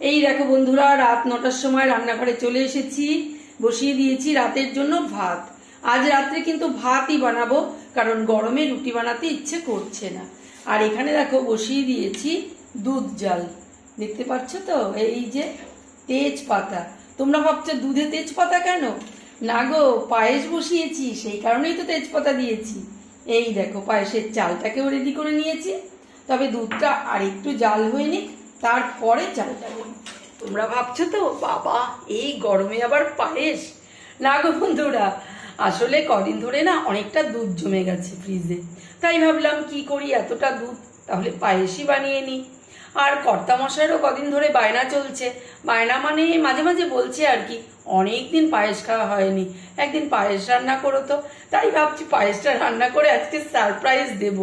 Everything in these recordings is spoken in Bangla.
এই দেখো বন্ধুরা, রাত নটার সময় রান্নাঘরে চলে এসেছি। বসিয়ে দিয়েছি রাতের জন্য ভাত। আজ রাত্রে কিন্তু ভাতই বানাবো, কারণ গরমে রুটি বানাতে ইচ্ছে করছে না। আর এখানে দেখো বসিয়ে দিয়েছি দুধ জাল। দেখতে পাচ্ছ তো? এই যে তেজপাতা। তোমরা ভাবছ দুধে তেজপাতা কেন? না গো, পায়েস বসিয়েছি, সেই কারণেই তো তেজপাতা দিয়েছি। এই দেখো, পায়েসের চালটাকেও রেডি করে নিয়েছি। তবে দুধটা আর একটু জাল হয়ে নিক। তারপরে চালটা দেবো তোমরা ভাবছ তো, বাবা, এই গরমে আবার পায়েস? না গো বন্ধুরা, আসলে কদিন ধরে না অনেকটা দুধ জমে গেছে ফ্রিজে। তাই ভাবলাম, কি করি এতটা দুধ? তাহলে পায়েসই বানিয়ে নিই। আর কর্তা মশাইরও কদিন ধরে বায়না চলছে। বায়না মানে মাঝে মাঝে বলছে আর কি, অনেক দিন পায়েস খাওয়া হয়নি। একদিন পায়েস রান্না করো তো। তাই ভাবছি পায়েসটা রান্না করে আজকে সারপ্রাইজ দেব।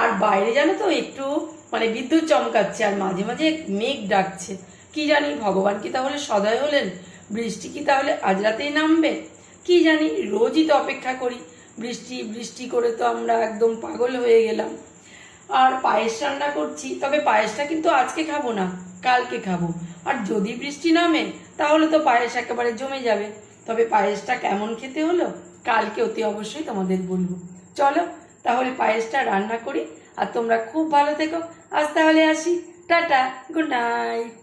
আর বাইরে জানো তো একটু মানে বিদ্যুৎ চমকাচ্ছে আর মাঝে মাঝে মেঘ ডাকছে। কি জানি, ভগবান কি তাহলে সদয় হলেন? বৃষ্টি কি তাহলে আজ রাতেই নামবে? কি জানি, রোজই তো অপেক্ষা করি। বৃষ্টি বৃষ্টি করে তো আমরা একদম পাগল হয়ে গেলাম। আর পায়েস রান্না করছি, তবে পায়েসটা কিন্তু আজকে খাব না, কালকে খাব। আর যদি বৃষ্টি নামে, তাহলে তো পায়েস একেবারে জমে যাবে। তবে পায়েসটা কেমন খেতে হলো, কালকে অতি অবশ্যই তোমাদের বলব। চলো তাহলে পায়েসটা রান্না করি, আর তোমরা খুব ভালো থেকো। আজ তাহলে আসি। Ta-ta, good night.